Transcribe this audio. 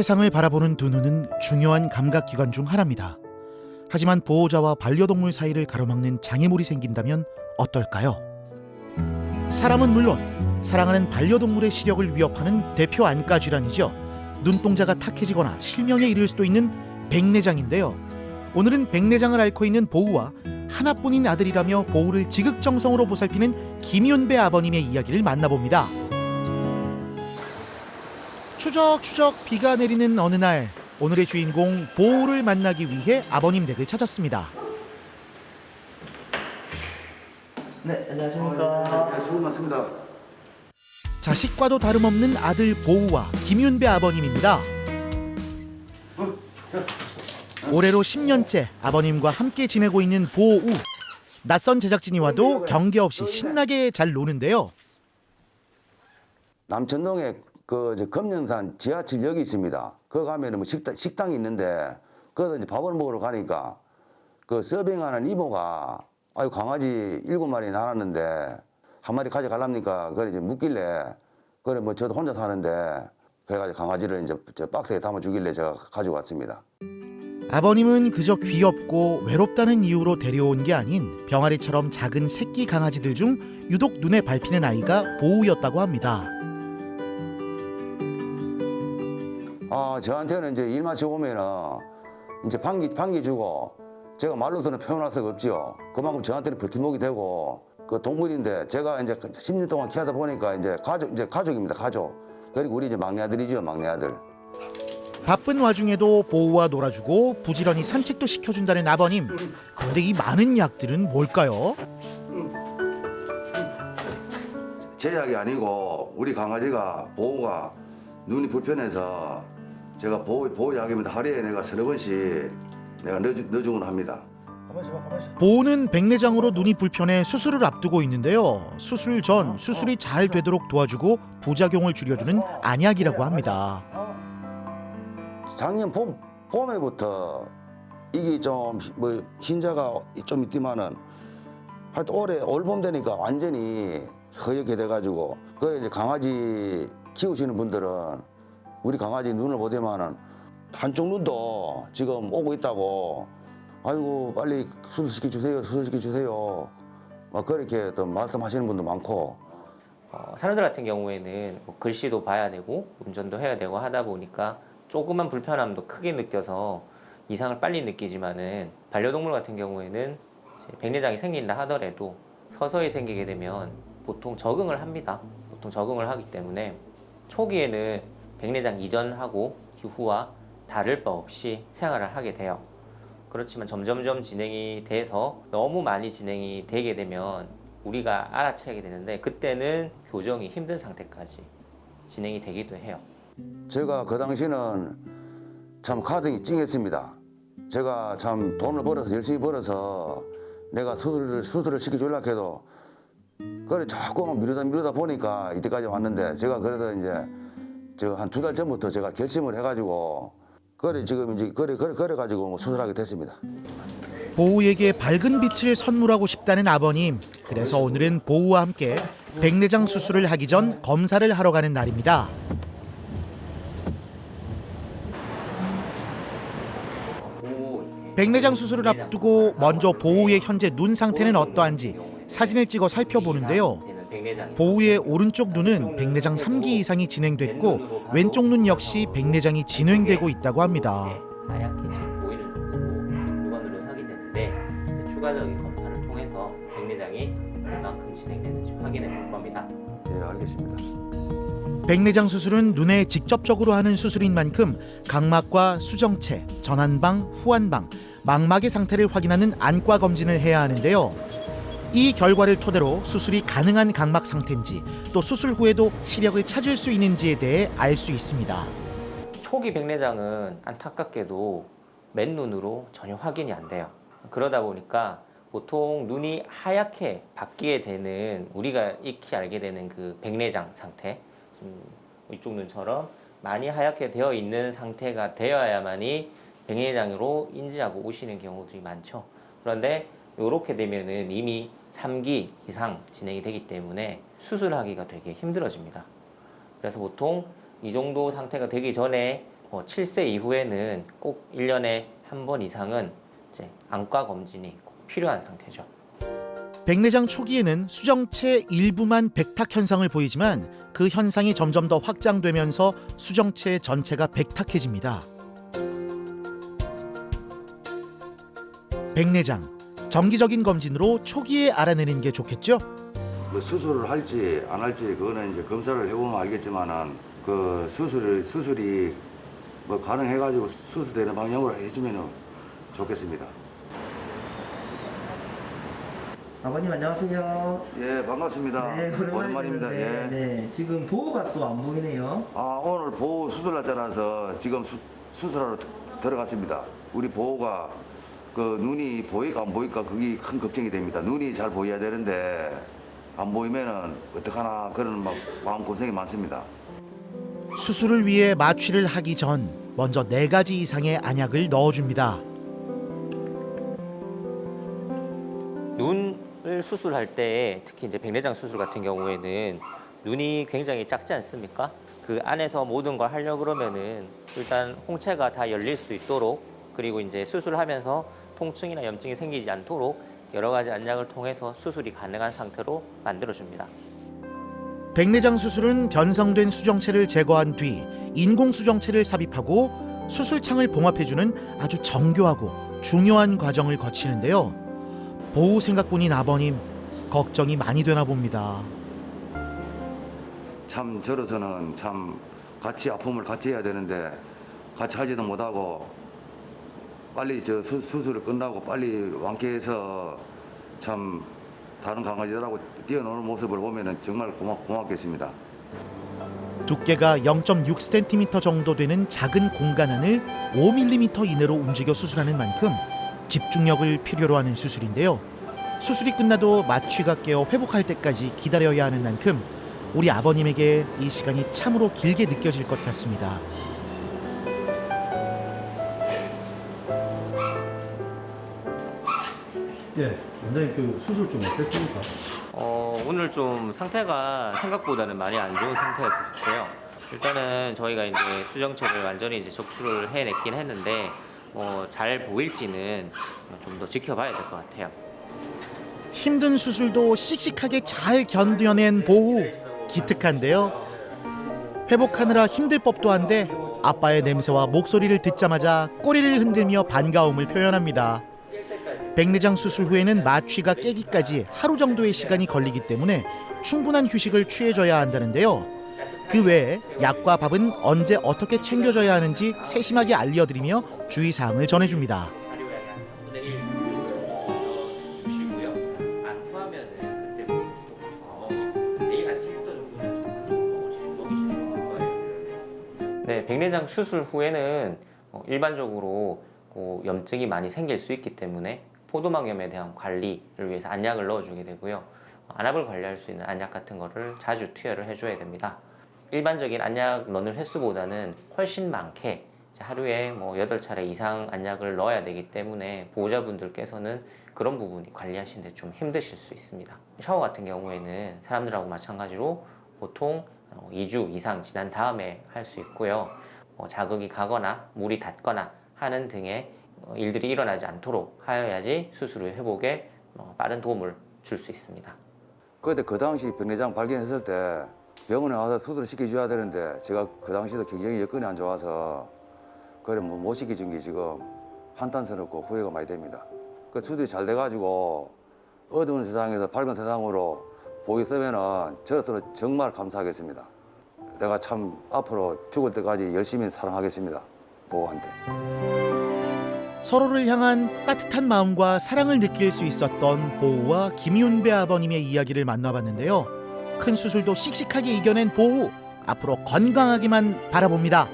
세상을 바라보는 두 눈은 중요한 감각기관 중 하나입니다. 하지만 보호자와 반려동물 사이를 가로막는 장애물이 생긴다면 어떨까요? 사람은 물론 사랑하는 반려동물의 시력을 위협하는 대표 안과 질환이죠. 눈동자가 탁해지거나 실명에 이를 수도 있는 백내장인데요. 오늘은 백내장을 앓고 있는 보우와 하나뿐인 아들이라며 보우를 지극정성으로 보살피는 김윤배 아버님의 이야기를 만나봅니다. 추적 추적 비가 내리는 어느 날 오늘의 주인공 보우를 만나기 위해 아버님 댁을 찾았습니다. 네, 안녕하십니까. 네, 수고 많습니다. 자식과도 다름없는 아들 보우와 김윤배 아버님입니다. 올해로 10년째 아버님과 함께 지내고 있는 보우. 낯선 제작진이 와도 경계 없이 신나게 잘 노는데요. 남천동에 그 이제 금년산 지하철역이 있습니다. 그 가면은 뭐 식당 식당이 있는데 거기서 이제 밥을 먹으러 가니까 그 서빙하는 이모가 아유 강아지 일곱 마리 낳았는데 한 마리 가져갈랍니까? 그래 이제 묻길래 그래 뭐 저도 혼자 사는데 그래가지고 강아지를 이제 저 박스에 담아 주길래 제가 가지고 왔습니다. 아버님은 그저 귀엽고 외롭다는 이유로 데려온 게 아닌 병아리처럼 작은 새끼 강아지들 중 유독 눈에 밟히는 아이가 보우였다고 합니다. 아 저한테는 이제 일 마치고 오면은 이제 반기 반기 주고 제가 말로서는 표현할 수가 없지요. 그만큼 저한테는 버팀목이 되고 그 동물인데 제가 이제 10년 동안 키우다 보니까 이제 가족 이제 가족입니다 가족. 그리고 우리 이제 막내 아들이죠 막내 아들. 바쁜 와중에도 보우와 놀아주고 부지런히 산책도 시켜준다는 아버님. 그런데 이 많은 약들은 뭘까요? 제약이 아니고 우리 강아지가 보호가 눈이 불편해서 제가 보호 보호약입니다. 하루에 내가 서너 번씩 내가 넣어주, 넣어주곤 합니다. 보우는 백내장으로 눈이 불편해 수술을 앞두고 있는데요. 수술 전 수술이 잘 되도록 도와주고 부작용을 줄여주는 안약이라고 합니다. 작년 봄 봄에부터 이게 좀 뭐 흰자가 좀 있지만은 하여튼 올해 올봄 되니까 완전히 허옇게 돼가지고 그래 이제 강아지 키우시는 분들은 우리 강아지 눈을 보대면은 한쪽 눈도 지금 오고 있다고. 아이고 빨리 수술시켜 주세요 수술시켜 주세요. 막 그렇게 또 말씀하시는 분도 많고. 어, 사람들 같은 경우에는 뭐 글씨도 봐야 되고 운전도 해야 되고 하다 보니까 조그만 불편함도 크게 느껴서 이상을 빨리 느끼지만은 반려동물 같은 경우에는 백내장이 생긴다 하더라도 서서히 생기게 되면 보통 적응을 합니다. 보통 적응을 하기 때문에 초기에는 백내장 이전하고 이후와 다를 바 없이 생활을 하게 돼요. 그렇지만 점점점 진행이 돼서 너무 많이 진행이 되게 되면 우리가 알아채게 되는데 그때는 교정이 힘든 상태까지 진행이 되기도 해요. 제가 그 당시는 참 가등이 찡했습니다. 제가 참 돈을 벌어서 열심히 벌어서 내가 수술을 수술을 시켜주려고 해도 그래 자꾸 미루다 미루다 보니까 이때까지 왔는데 제가 그래도 이제 저한두 달 전부터 제가 결심을 해가지고 그래 지금 이제 그래 그래 그래 가지고 뭐 수술하게 됐습니다. 보우에게 밝은 빛을 선물하고 싶다는 아버님. 그래서 오늘은 보우와 함께 백내장 수술을 하기 전 검사를 하러 가는 날입니다. 백내장 수술을 앞두고 먼저 보우의 현재 눈 상태는 어떠한지 사진을 찍어 살펴보는데요. 보우의 오른쪽 눈은 백내장 3기 이상이 진행됐고 왼쪽 눈 역시 백내장이 진행되고 있다고 합니다. 하얗게진 보이는 정도 육안으로 확인되는데 이제 추가적인 검사를 통해서 백내장이 얼만큼 진행되는지 확인해 볼 겁니다. 예 알겠습니다. 백내장 수술은 눈에 직접적으로 하는 수술인 만큼 각막과 수정체, 전환방, 후환방, 망막의 상태를 확인하는 안과 검진을 해야 하는데요. 이 결과를 토대로 수술이 가능한 각막 상태인지 또 수술 후에도 시력을 찾을 수 있는지에 대해 알 수 있습니다. 초기 백내장은 안타깝게도 맨눈으로 전혀 확인이 안 돼요. 그러다 보니까 보통 눈이 하얗게 바뀌게 되는 우리가 익히 알게 되는 그 백내장 상태, 이쪽 눈처럼 많이 하얗게 되어 있는 상태가 되어야만이 백내장으로 인지하고 오시는 경우들이 많죠. 그런데 이렇게 되면은 이미 3기 이상 진행이 되기 때문에 수술하기가 되게 힘들어집니다. 그래서 보통 이 정도 상태가 되기 전에 어, 7세 이후에는 꼭 1년에 한 번 이상은 이제 안과 검진이 꼭 필요한 상태죠. 백내장 초기에는 수정체 일부만 백탁 현상을 보이지만 그 현상이 점점 더 확장되면서 수정체 전체가 백탁해집니다. 백내장 정기적인 검진으로 초기에 알아내는 게 좋겠죠? 뭐 수술을 할지 안 할지 그거는 이제 검사를 해보면 알겠지만은 그 수술을 수술이 뭐 가능해가지고 수술되는 방향으로 해주면은 좋겠습니다. 아버님 안녕하세요. 예 반갑습니다. 네, 오랜만입니다. 네, 예. 네, 지금 보호가 또 안 보이네요. 아 오늘 보호 수술 날짜라서 지금 수, 수술하러 드- 들어갔습니다. 우리 보호가 그 눈이 보일까 안 보일까 그게 큰 걱정이 됩니다. 눈이 잘 보여야 되는데 안 보이면은 어떡하나 그런 막 마음 고생이 많습니다. 수술을 위해 마취를 하기 전 먼저 네 가지 이상의 안약을 넣어줍니다. 눈을 수술할 때 특히 이제 백내장 수술 같은 경우에는 눈이 굉장히 작지 않습니까? 그 안에서 모든 걸 하려 그러면은 일단 홍채가 다 열릴 수 있도록 그리고 이제 수술하면서 통증이나 염증이 생기지 않도록 여러 가지 안약을 통해서 수술이 가능한 상태로 만들어 줍니다. 백내장 수술은 변성된 수정체를 제거한 뒤 인공 수정체를 삽입하고 수술창을 봉합해주는 아주 정교하고 중요한 과정을 거치는데요. 보호 생각뿐인 아버님 걱정이 많이 되나 봅니다. 참 저로서는 참 같이 아픔을 같이 해야 되는데 같이 하지도 못하고 빨리 저 수, 수술을 끝나고 빨리 완쾌해서 참 다른 강아지들하고 뛰어노는 모습을 보면은 정말 고맙, 고맙겠습니다. 두께가 0.6cm 정도 되는 작은 공간 안을 5mm 이내로 움직여 수술하는 만큼 집중력을 필요로 하는 수술인데요. 수술이 끝나도 마취가 깨어 회복할 때까지 기다려야 하는 만큼 우리 아버님에게 이 시간이 참으로 길게 느껴질 것 같습니다. 예, 원장님 그 수술 좀 어땠습니까? 어, 오늘 좀 상태가 생각보다는 많이 안 좋은 상태였었어요. 일단은 저희가 이제 수정체를 완전히 이제 적출을 해냈긴 했는데 뭐 잘 보일지는 좀 더 지켜봐야 될 것 같아요. 힘든 수술도 씩씩하게 잘 견뎌낸 보우 기특한데요. 회복하느라 힘들 법도 한데 아빠의 냄새와 목소리를 듣자마자 꼬리를 흔들며 반가움을 표현합니다. 백내장 수술 후에는 마취가 깨기까지 하루 정도의 시간이 걸리기 때문에 충분한 휴식을 취해줘야 한다는데요. 그 외에 약과 밥은 언제 어떻게 챙겨줘야 하는지 세심하게 알려드리며 주의사항을 전해줍니다. 어. 네, 백내장 수술 후에는 어, 일반적으로 그 염증이 많이 생길 수 있기 때문에 포도막염에 대한 관리를 위해서 안약을 넣어주게 되고요. 어, 안압을 관리할 수 있는 안약 같은 거를 자주 투여를 해줘야 됩니다. 일반적인 안약 넣는 횟수보다는 훨씬 많게 하루에 뭐 8차례 이상 안약을 넣어야 되기 때문에 보호자분들께서는 그런 부분이 관리하시는데 좀 힘드실 수 있습니다. 샤워 같은 경우에는 사람들하고 마찬가지로 보통 어, 2주 이상 지난 다음에 할 수 있고요. 어, 자극이 가거나 물이 닿거나 하는 등의 어, 일들이 일어나지 않도록 하여야지 수술 후 회복에 어, 빠른 도움을 줄 수 있습니다. 그때 그 당시 백내장 발견했을 때 병원에 와서 수술을 시켜줘야 되는데 제가 그 당시도 굉장히 여건이 안 좋아서 그래 뭐못 시켜준 게 지금 한탄스럽고 후회가 많이 됩니다. 그 수술이 잘 돼가지고 어두운 세상에서 밝은 세상으로 보였으면은 저로서는 정말 감사하겠습니다. 내가 참 앞으로 죽을 때까지 열심히 사랑하겠습니다. 보호한테. 서로를 향한 따뜻한 마음과 사랑을 느낄 수 있었던 보우와 김윤배 아버님의 이야기를 만나봤는데요. 큰 수술도 씩씩하게 이겨낸 보우. 앞으로 건강하기만 바라봅니다.